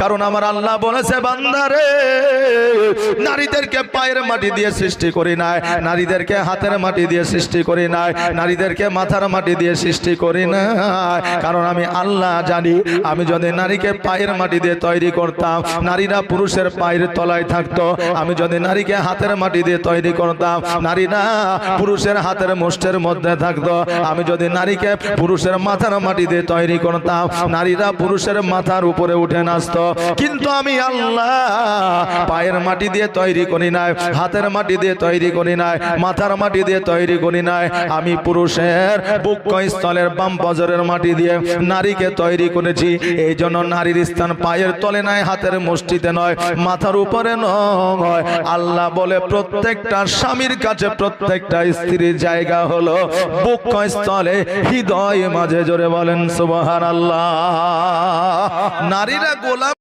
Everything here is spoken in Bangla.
কারণ আমার আল্লাহ বলেছে, বান্দারে, নারীদেরকে পায়ের মাটি দিয়ে সৃষ্টি করি নাই, নারীদেরকে হাতের মাটি দিয়ে সৃষ্টি করি নাই, নারীদেরকে মাথার মাটি দিয়ে সৃষ্টি করি না কারণ আমি আল্লাহ জানি, আমি যদি নারীকে পায়ের মাটি দিয়ে তৈরি করতাম, নারীরা পুরুষের পায়ের তলায় থাকতো, আমি যদি নারীকে হাতের মাটি দিয়ে তৈরি করতাম, নারীরা পুরুষের হাতের মুষ্টের মধ্যে থাকতো, আমি যদি নারীকে পুরুষের মাথার মাটি দিয়ে তৈরি করতাম, নারীরা পুরুষের মাথার উপরে উঠে কিন্তু আমি আল্লাহ পায়ের মাটি দিয়ে তৈরি করি নাই, হাতের মাটি দিয়ে তৈরি করি নাই, মাথার মাটি দিয়ে তৈরি করি নাই। আমি পুরুষের বুক স্থলের বাম বজরের মাটি দিয়ে নারীকে তৈরি করেছি। এই জন্য নারীর স্থান পায়ের তলে নয়, হাতের মুষ্টিতে নয়, মাথার উপরে নয়। আল্লাহ বলে, প্রত্যেকটা স্বামীর কাছে প্রত্যেকটা স্ত্রীর জায়গা হলো বুক স্থলে, হৃদয় মাঝে। জোরে বলেন, সুবহানাল্লাহ। নারীরা গোলাম